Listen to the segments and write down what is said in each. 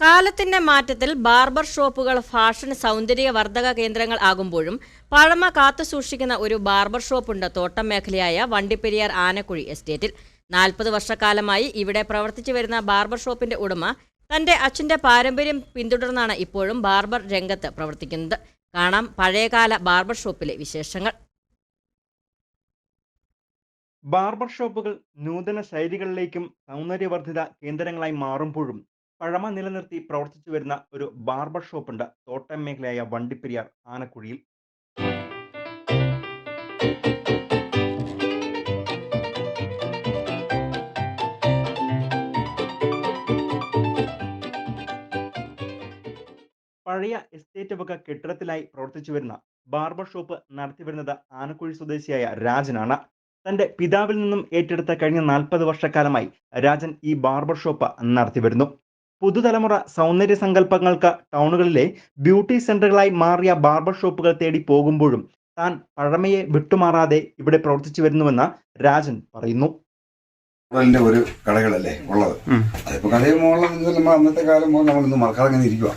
കാലത്തിന്റെ മാറ്റത്തിൽ ബാർബർ ഷോപ്പുകൾ ഫാഷൻ സൗന്ദര്യവർദ്ധക കേന്ദ്രങ്ങൾ ആകുമ്പോഴും പഴമ കാത്തു സൂക്ഷിക്കുന്ന ഒരു ബാർബർ ഷോപ്പുണ്ട് തോട്ടം മേഖലയായ വണ്ടിപ്പെരിയാർ ആനക്കുഴി എസ്റ്റേറ്റിൽ. നാൽപ്പത് വർഷക്കാലമായി ഇവിടെ പ്രവർത്തിച്ചു വരുന്ന ബാർബർ ഷോപ്പിന്റെ ഉടമ തന്റെ അച്ഛന്റെ പാരമ്പര്യം പിന്തുടർന്നാണ് ഇപ്പോഴും ബാർബർ രംഗത്ത് പ്രവർത്തിക്കുന്നത്. കാണാം പഴയകാല ബാർബർ ഷോപ്പിലെ വിശേഷങ്ങൾ. ബാർബർ ഷോപ്പുകൾ നൂതന ശൈലികളിലേക്കും സൗന്ദര്യവർദ്ധിത കേന്ദ്രങ്ങളായി മാറുമ്പോഴും പഴമ നിലനിർത്തി പ്രവർത്തിച്ചു വരുന്ന ഒരു ബാർബർ ഷോപ്പുണ്ട്. തോട്ടം മേഖലയായ വണ്ടിപ്പെരിയാർ ആനക്കുഴിയിൽ. പഴയ എസ്റ്റേറ്റ് വക കെട്ടിടത്തിലായി പ്രവർത്തിച്ചു വരുന്ന ബാർബർ ഷോപ്പ് നടത്തി വരുന്നത് ആനക്കുഴി സ്വദേശിയായ രാജനാണ്. തന്റെ പിതാവിൽ നിന്നും ഏറ്റെടുത്ത കഴിഞ്ഞ നാൽപ്പത് വർഷക്കാലമായി രാജൻ ഈ ബാർബർ ഷോപ്പ് നടത്തിവരുന്നു പുതുതലമുറ സൗന്ദര്യ സങ്കല്പങ്ങൾക്ക് ടൗണുകളിലെ ബ്യൂട്ടി സെന്ററുകളായി മാറിയ ബാർബർ ഷോപ്പുകൾ തേടി പോകുമ്പോഴും താൻ പഴമയെ വിട്ടുമാറാതെ ഇവിടെ പ്രവർത്തിച്ചു വരുന്നുവെന്ന് രാജൻ പറയുന്നു. ഒരു കടകളല്ലേ ഉള്ളത്? അതിപ്പോ കടയും മോഡലും നമ്മൾ അന്നത്തെ കാലം മുതൽ നമ്മളിന്ന് മറക്കാതെ അങ്ങനെ ഇരിക്കുക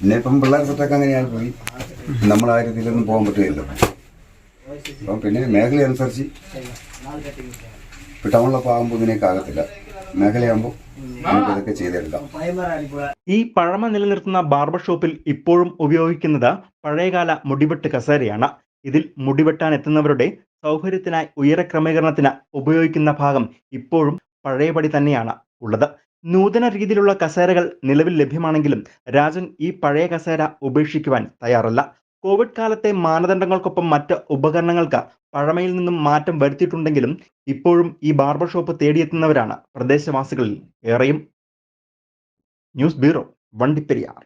പിന്നെ ഇപ്പം പിള്ളേർ സെറ്റൊക്കെ അങ്ങനെയാണ് പോയി. നമ്മൾ ആ രീതിയിലൊന്നും പോകാൻ പറ്റുകയില്ല. അപ്പം പിന്നെ മേഖല അനുസരിച്ച് ഇപ്പൊ ടൗണിലൊക്കെ ആകുമ്പോൾ ഇതിനൊക്കെ ആകത്തില്ല. മേഖലയാകുമ്പോൾ ചെയ്തെടുക്കാം. ഈ പഴമ നിലനിർത്തുന്ന ബാർബർ ഷോപ്പിൽ ഇപ്പോഴും ഉപയോഗിക്കുന്നത് പഴയകാല മുടിവെട്ട് കസേരയാണ്. ഇതിൽ മുടിവെട്ടാൻ എത്തുന്നവരുടെ സൗകര്യത്തിനായി ഉയര ക്രമീകരണത്തിന് ഉപയോഗിക്കുന്ന ഭാഗം ഇപ്പോഴും പഴയപടി തന്നെയാണ് ഉള്ളത്. നൂതന രീതിയിലുള്ള കസേരകൾ നിലവിൽ ലഭ്യമാണെങ്കിലും രാജൻ ഈ പഴയ കസേര ഉപേക്ഷിക്കുവാൻ തയ്യാറല്ല. കോവിഡ് കാലത്തെ മാനദണ്ഡങ്ങൾക്കൊപ്പം മറ്റ് ഉപകരണങ്ങൾക്ക് പഴമയിൽ നിന്നും മാറ്റം വരുത്തിയിട്ടുണ്ടെങ്കിലും ഇപ്പോഴും ഈ ബാർബർ ഷോപ്പ് തേടിയെത്തുന്നവരാണ് പ്രദേശവാസികളിൽ ഏറെയും. News bureau Vandiperiyar.